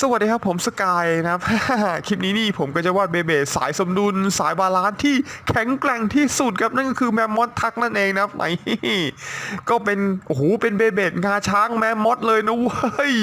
สวัสดีครับผมสกายนะครับ คลิปนี้นี่ผมก็จะวาดเบเบสายสมดุล สายบาลานซ์ที่แข็งแกร่งที่สุดครับนั่นก็คือแมมมอสทักนั่นเองนะครับไหนก็เป็นโอ้โหเป็นเบเบงาช้างแมมมอสเลยนะเว้ย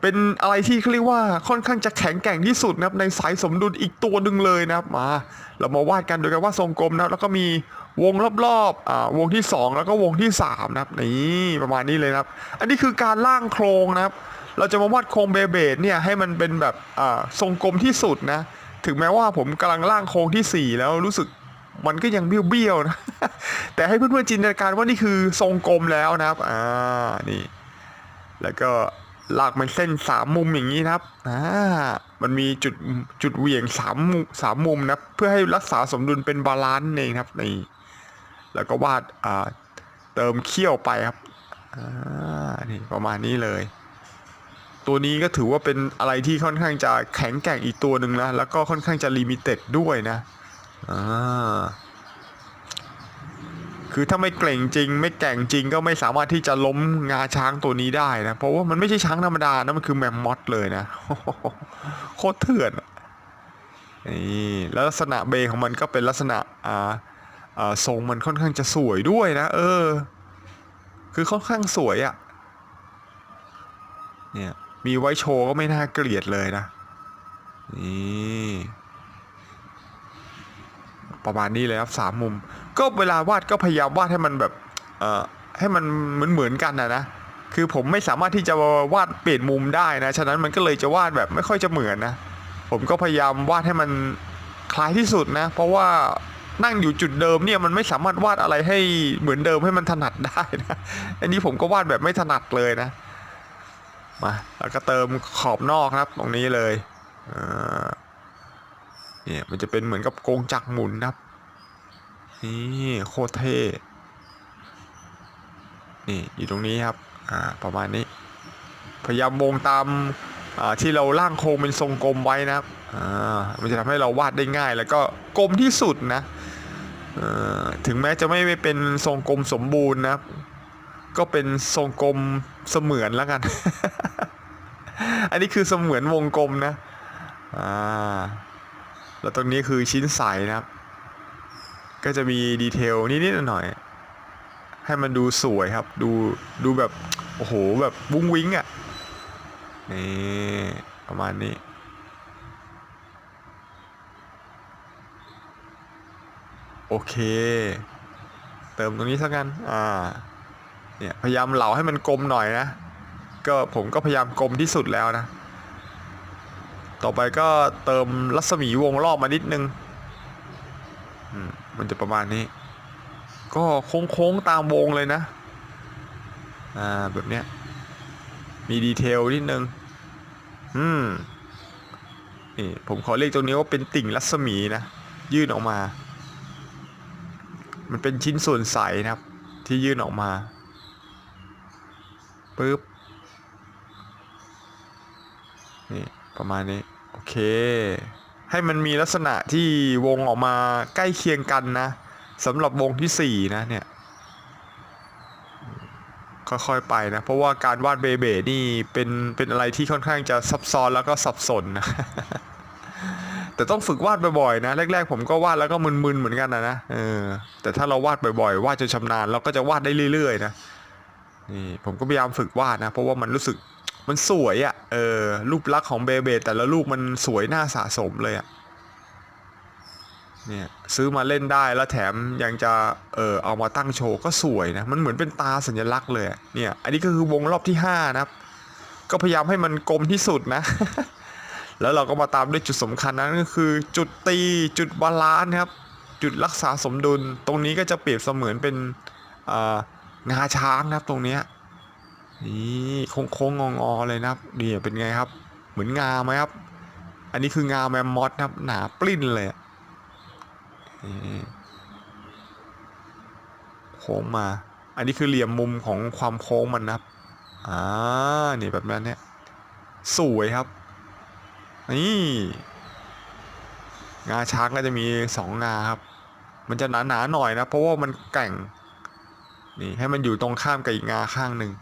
เป็นอะไรที่เขาเรียกว่าค่อนข้างจะแข็งแกร่งที่สุดนะครับในสายสมดุลอีกตัวหนึ่งเลยนะครับมา เรามาวาดกันโดยการวาดทรงกลมนะแล้วก็มีวงรอบๆอ่าวงที่ 2 แล้วก็วงที่3นะครับนี่ประมาณนี้เลยนะครับ อันนี้คือการล่างโครงนะครับ เราจะมาวาดโครงเบเบดเนี่ยให้มันเป็นแบบทรงกลมที่สุดนะ ถึงแม้ว่าผมกำลังล่างโครงที่ 4 แล้วรู้สึกมันก็ยังเบี้ยวๆนะ แต่ให้เพื่อนๆจินตนาการว่านี่คือทรงกลมแล้วนะครับ อ่า นี่ แล้วก็ลากเป็นเส้นสามมุมอย่างนี้นะครับ อ่า มันมีจุดจุดเหวี่ยงสามมุมสามมุมนะ เพื่อให้รักษาสมดุลเป็นบาลานซ์เองครับ นี่ แล้วก็วาด อ่า เติมเขี้ยวไปครับ อ่า นี่ประมาณนี้เลย ตัวนี้ก็ถือว่าเป็นอะไรที่ค่อนข้างจะแข็งแกร่งอีกตัวหนึ่งนะ แล้วก็ค่อนข้างจะลิมิเต็ดด้วยนะอ่าคือถ้าไม่เก่งจริง ไม่แกร่งจริงก็ไม่สามารถที่จะล้มงาช้างตัวนี้ได้นะ เพราะว่ามันไม่ใช่ช้างธรรมดานะมันคือแมมมอสเลยนะโคตรเถื่อนนี่แล้วลักษณะเบของมันก็เป็นลักษณะอ่าอ่าทรงมันค่อนข้างจะสวยด้วยนะ เออ คือค่อนข้างสวยอะเนี่ย มีไว้โชว์ก็ไม่น่าเกลียดเลยนะ นี่ประมาณนี้เลยครับสามมุม ก็เวลาวาดก็พยายามวาดให้มันแบบเอ่อให้มันเหมือนเหมือนกันนะนะคือผมไม่สามารถที่จะวาดเปลี่ยนมุมได้นะ ฉะนั้นมันก็เลยจะวาดแบบไม่ค่อยจะเหมือนนะ ผมก็พยายามวาดให้มันคล้ายที่สุดนะ เพราะว่านั่งอยู่จุดเดิมเนี่ยมันไม่สามารถวาดอะไรให้เหมือนเดิมให้มันถนัดได้นะ อันนี้ผมก็วาดแบบไม่ถนัดเลยนะ มาแล้วก็เติมขอบนอกครับ ตรงนี้เลยเนี่ยมันจะเป็นเหมือนกับกงจักรหมุนครับ นี่โคตรเท่ นี่อยู่ตรงนี้ครับ อ่าประมาณนี้ พยายามวงตามอ่าที่เราล่างโครงเป็นทรงกลมไว้นะครับอ่ามันจะทำให้เราวาดได้ง่าย แล้วก็กลมที่สุดนะอ่อถึงแม้จะไม่เป็นทรงกลมสมบูรณ์นะครับ ก็เป็นทรงกลมเสมือนแล้วกัน อันนี้คือเสมือนวงกลมนะ อ่า แล้วตรงนี้คือชิ้นใสนะครับ ก็จะมีดีเทลนิดๆหน่อยๆให้มันดูสวยครับ ดู ดูแบบ โอ้โห แบบวุ้งวิ้งอะ่ะ นี่ ประมาณนี้โอเค เติมตรงนี้สักกัน อ่า เนี่ยพยายามเหลาให้มันกลมหน่อยนะก็ผมก็พยายามกลมที่สุดแล้วนะ ต่อไปก็เติมรัศมีวงรอบมานิดนึงอืมมันจะประมาณนี้ ก็โค้งๆตามวงเลยนะ อ่าแบบเนี้ย มีดีเทลนิดนึง อืม นี่ผมขอเรียกตรงนี้ว่าเป็นติ่งรัศมีนะ ยื่นออกมา มันเป็นชิ้นส่วนใสนะครับ ที่ยื่นออกมา ปึ๊บ นี่ ประมาณนี้ โอเค ให้มันมีลักษณะที่วงออกมาใกล้เคียงกันนะสำหรับวงที่ 4 นะเนี่ยค่อยๆไปนะ เพราะว่าการวาดเบเบนี่เป็นเป็นอะไรที่ค่อนข้างจะซับซ้อนแล้วก็สับสนนะ แต่ต้องฝึกวาดบ่อยๆนะ แรกๆผมก็วาดแล้วก็มึนๆเหมือนกันนะนะเออแต่ถ้าเราวาดบ่อยๆ วาดจนชำนาญเราก็จะวาดได้เรื่อยๆนะ นี่ผมก็พยายามฝึกวาดนะ เพราะว่ามันรู้สึกมันสวยอะ่ะเออรูปลักษณ์ของเบเบแต่ละลูกมันสวยน่าสะสมเลยอะ่ะเนี่ยซื้อมาเล่นได้แล้วแถมยังจะเออเอามาตั้งโชว์ก็สวยนะมันเหมือนเป็นตาสัญลักษณ์เลยเนี่ยอันนี้ก็คือวงรอบที่ห้านะครับก็พยายามให้มันกลมที่สุดนะ แล้วเราก็มาตามด้วยจุดสำคัญนะนั่นก็คือ จุดตีจุดบาลานซ์ครับ จุดรักษาสมดุล ตรงนี้ก็จะเปรียบเสมือนเป็นอ่า งาช้างนะครับตรงเนี้ยนี่โค้งงอๆเลยนะครับนี่เป็นไงครับ เหมือนงาไหมครับ อันนี้คืองาแมมมอสครับ หนาปลิ้นเลยโค้งมา อันนี้คือเหลี่ยมมุมของความโค้งมันนะครับอ่านี่แบบนั้นเนี่ยสวยครับ นี่ งาช้างก็จะมีสองงาครับ มันจะหนาๆหน่อยนะ เพราะว่ามันแก่ง นี่ให้มันอยู่ตรงข้ามกับอีกงาข้างหนึ่ง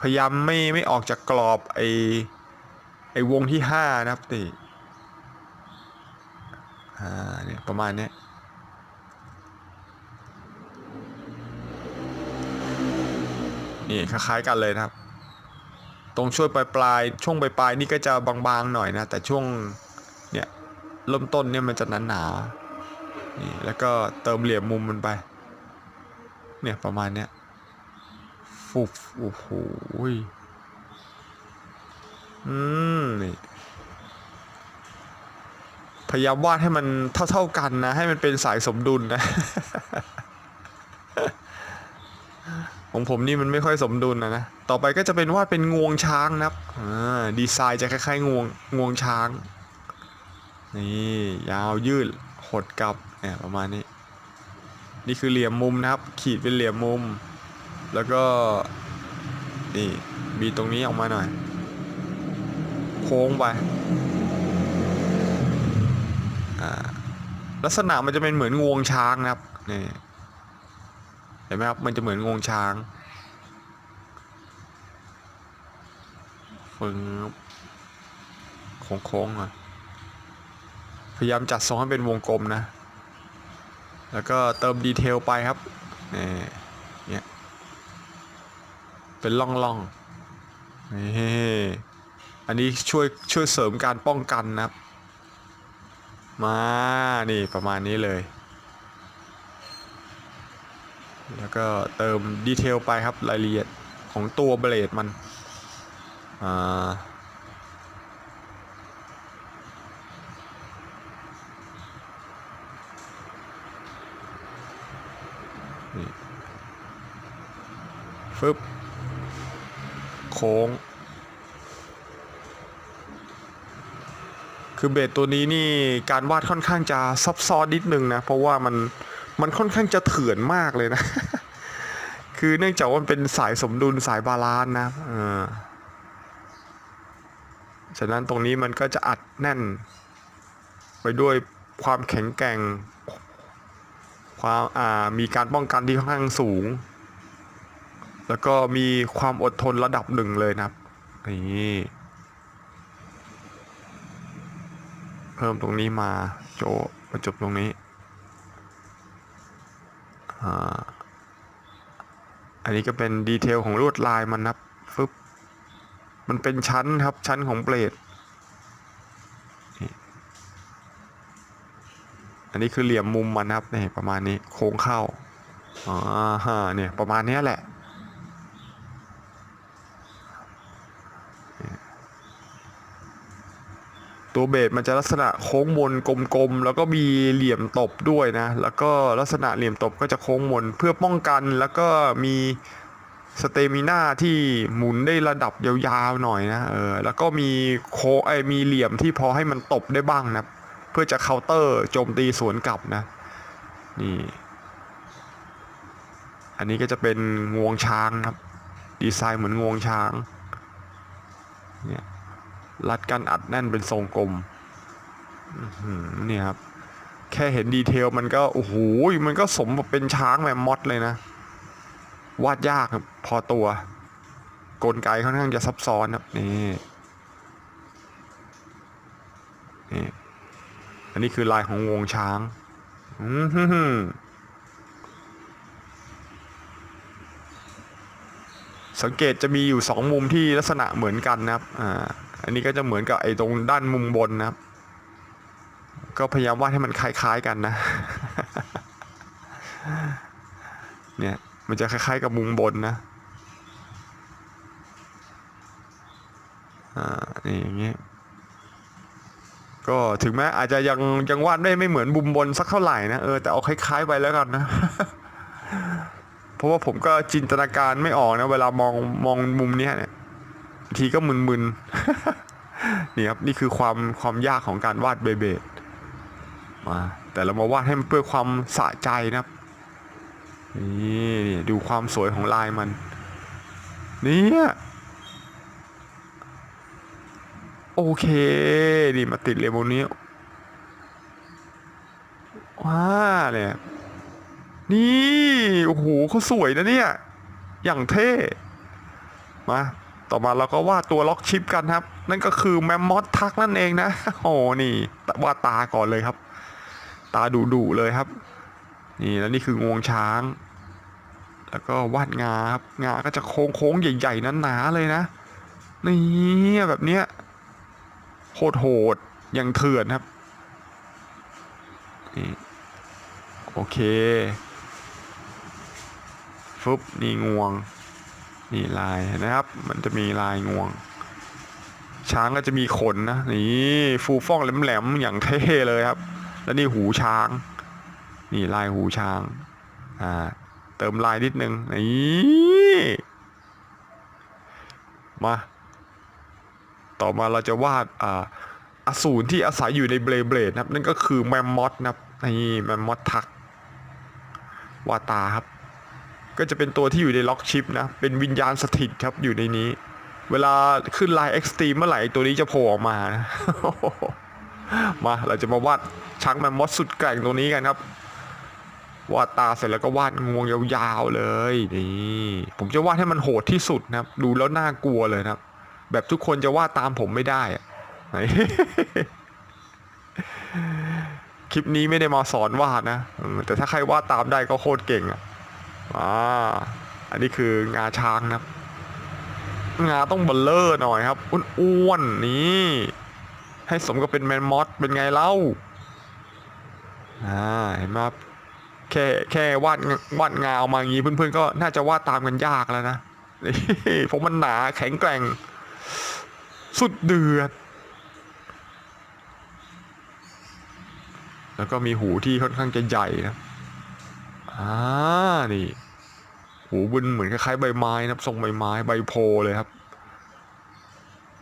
พยายามไม่ไม่ออกจากกรอบไอไอวงที่ห้านะครับติอ่าเนี่ยประมาณเนี้ยนี่คล้ายๆกันเลยนะครับ ตรงช่วยปลายปลายช่วงปลายปลายนี่ก็จะบางๆหน่อยนะ แต่ช่วงเนี่ยเริ่มต้นเนี่ยมันจะหนาๆนี่แล้วก็เติมเหลี่ยมมุมมันไป เนี่ยประมาณเนี้ยฟุบโอ้โหอืมนี่พยายามวาดให้มันเท่าๆกันนะ ให้มันเป็นสายสมดุลนะ ของผมนี่มันไม่ค่อยสมดุลนะนะ ต่อไปก็จะเป็นวาดเป็นงวงช้างนะครับดีไซน์จะคล้ายๆงวงงวงช้าง นี่ ยาวยืดหดกลับเนี่ยประมาณนี้ นี่คือเหลี่ยมมุมนะครับ ขีดเป็นเหลี่ยมมุม แล้วก็นี่มีตรงนี้ออกมาหน่อย โค้งไปลักษณะมันจะเป็นเหมือนงวงช้างนะครับนี่เห็นไหมครับมันจะเหมือนงวงช้างฟึงโค้งๆอะพยายามจัดทรงให้เป็นวงกลมนะ แล้วก็เติมดีเทลไปครับนี่เนี่ยเป็นล่องล่องนี่อันนี้ช่วยช่วยเสริมการป้องกันนะครับ มานี่ประมาณนี้เลย แล้วก็เติมดีเทลไปครับรายละเอียดของตัวเบลดมันอ่าึบโค้ง คือเบสตัวนี้นี่การวาดค่อนข้างจะซับซ้อนนิดนึงนะ เพราะว่ามันมันค่อนข้างจะเถื่อนมากเลยนะ คือเนื่องจากว่ามันเป็นสายสมดุลสายบาลานซ์นะเออฉะนั้นตรงนี้มันก็จะอัดแน่น ไปด้วยความแข็งแกร่ง ความอ่ามีการป้องกันที่ค่อนข้างสูง แล้วก็มีความอดทนระดับหนึ่งเลยนะครับ นี่เพิ่มตรงนี้มาโจมาจบตรงนี้อ่าอันนี้ก็เป็นดีเทลของลวดลายมันนะครับฟึบ มันเป็นชั้นครับชั้นของเบลดอันนี้คือเหลี่ยมมุมมันนะครับนี่ประมาณนี้โค้งเข้า อ่าฮะเนี่ยประมาณนี้แหละ ตัวเบสมันจะลักษณะโค้งมนกลมๆแล้วก็มีเหลี่ยมตบด้วยนะ แล้วก็ลักษณะเหลี่ยมตบก็จะโค้งมนเพื่อป้องกันแล้วก็มีสเตมิน่าที่หมุนได้ระดับยาวๆหน่อยนะเออแล้วก็มีโคไอมีเหลี่ยมที่พอให้มันตบได้บ้างนะเพื่อจะเคาน์เตอร์โจมตีสวนกลับนะนี่อันนี้ก็จะเป็นงวงช้างครับ ดีไซน์เหมือนงวงช้างเนี่ย รัดกันอัดแน่นเป็นทรงกลมนี่ครับ แค่เห็นดีเทลมันก็โอ้โหมันก็สมกับเป็นช้างแมมมอสเลยนะ วาดยากพอตัว กลไกค่อนข้างจะซับซ้อนครับนี่นี่อันนี้คือลายของวงช้าง อือ สังเกตจะมีอยู่สองมุมที่ลักษณะเหมือนกันนะครับอ่าอันนี้ก็จะเหมือนกับไอ้ตรงด้านมุมบนนะครับ ก็พยายามวาดให้มันคล้ายๆกันนะเนี่ยมันจะคล้าย ๆ กับมุมบนนะอ่านี่อย่างเงี้ยก็ถึงแม้อาจจะยังยังวาดได้ไม่เหมือนมุมบนสักเท่าไหร่นะเออแต่เอาคล้ายๆไปแล้วกันนะ ราะว่าผมก็จินตนาการไม่ออกนะเวลามองมองมุมนี้เนี่ยทีก็มึนๆนี่ครับนี่คือความความยากของการวาดเบเบดมาแต่เรามาวาดให้มันเพื่อความสะใจนะครับนี่ดูความสวยของลายมันเนี่ยโอเคนี่มาติดเลยโมนี้ว้าเนี่ย นี่โอ้โหเขาสวยนะเนี่ย อย่างเท่มาต่อมาเราก็วาดตัวล็อกชิปกันครับ นั่นก็คือแมมมอสทักนั่นเองนะโอ้นี่วาดตาก่อนเลยครับ ตาดุดุเลยครับ นี่แล้วนี่คืองวงช้าง แล้วก็วาดงาครับงาก็จะโค้งโค้งๆใหญ่ๆนั้นหนาเลยนะนี่แบบเนี้ยโหดโหดอย่างเถื่อนครับนี่โอเค ฟึบนี่งวง นี่ลายเห็นะครับ มันจะมีลายงวง ช้างก็จะมีขนนะนี่ฟูฟ่องแหลมๆอย่างเท่เลยครับ แล้วนี่หูช้าง นี่ลายหูช้างอ่าเติมลายนิดนึงนี่มา ต่อมาเราจะวาดอ่าอสูรที่อาศัยอยู่ในเบลเบลดนะครับ นั่นก็คือแมมมอสนะครับนี่แมมมอสทักวาตาครับ ก็จะเป็นตัวที่อยู่ในล็อกชิปนะ เป็นวิญญาณสถิตครับอยู่ในนี้ เวลาขึ้นไลน์เอ็กซ์ตรีมเมื่อไหร่ตัวนี้จะโผล่ออกมานะมาเราจะมาวาดช้างแมมมอสสุดแกร่งตัวนี้กันครับวาดตาเสร็จแล้วก็วาดงวงยาวๆเลยนี่ผมจะวาดให้มันโหดที่สุดนะครับ ดูแล้วน่ากลัวเลยนะครับ แบบทุกคนจะวาดตามผมไม่ได้อะคลิปนี้ไม่ได้มาสอนวาดนะแต่ถ้าใครวาดตามได้ก็โคตรเก่งอะ อ่าอันนี้คืองาช้างนะครับงาต้องเบลเลอร์หน่อยครับอ้วนๆนี่ ให้สมกับเป็นแมนมอสเป็นไงเล่าอ่าเห็นไหมครับแค่แค่วาดวาดงาออกมาอย่างนี้เพื่อนๆก็น่าจะวาดตามกันยากแล้วนะนี่เพราะมันหนาแข็งแกร่ง สุดเดือด แล้วก็มีหูที่ค่อนข้างจะใหญ่นะ อ่านี่หูบึนเหมือนคล้ายๆใบไม้นะครับทรงใบไม้ใบโพเลยครับ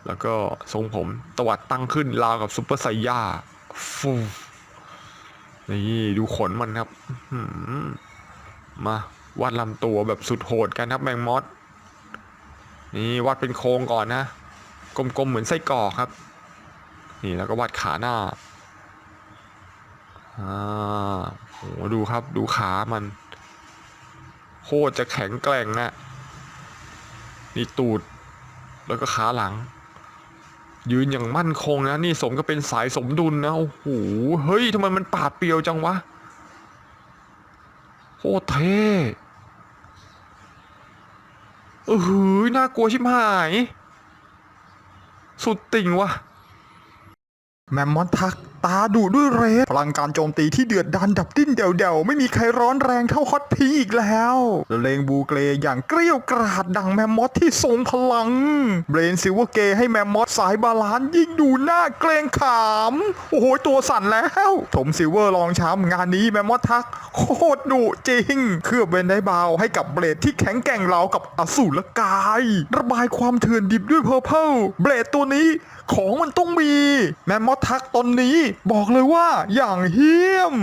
แล้วก็ทรงผมตวัดตั้งขึ้นราวกับซุปเปอร์ไซย่าฟูนี่ดูขนมันครับมาวาดลำตัวแบบสุดโหดกันครับแมงมอสนี่วาดเป็นโครงก่อนนะ กลมๆเหมือนไส้กรอกครับ นี่แล้วก็วาดขาหน้า อ่าโหดูครับดูขามัน โคตรจะแข็งแกร่งอะนี่ตูด แล้วก็ขาหลัง ยืนอย่างมั่นคงนะ นี่สมก็เป็นสายสมดุลนะ โอ้โห เฮ้ยทำไมมันปาดเปรียวจังวะโคตรเท่เออหือน่ากลัวชิบหาย สุดติ่งวะแมมมอนทัก ตาดุด้วยเรสพลังการโจมตีที่เดือดดันดับดิ้นเดี่ยวๆ ไม่มีใครร้อนแรงเท่าฮอตพีอีกแล้วเลงบูเกรอย่างเกรี้ยวกราดดังแมมมอสที่ทรงพลัง เบรนซิลเวอร์เกย์ให้แมมมอสสายบาลานยิ่งดูหน้าเกรงขาม โอ้โหตัวสั่นแล้วถมซิลเวอร์ลองช้ำงานนี้แมมมอสทัก โคตรดุจริง เคลือบเวนได้เบาให้กับเบลดที่แข็งแกร่งเรากับอสูรกาย ระบายความเถื่อนดิบด้วยเพอร์เพลเบลดตัวนี้ของมันต้องมี แมมมอสทักตนนี้บอกเลยว่าอย่างเฮี้ยม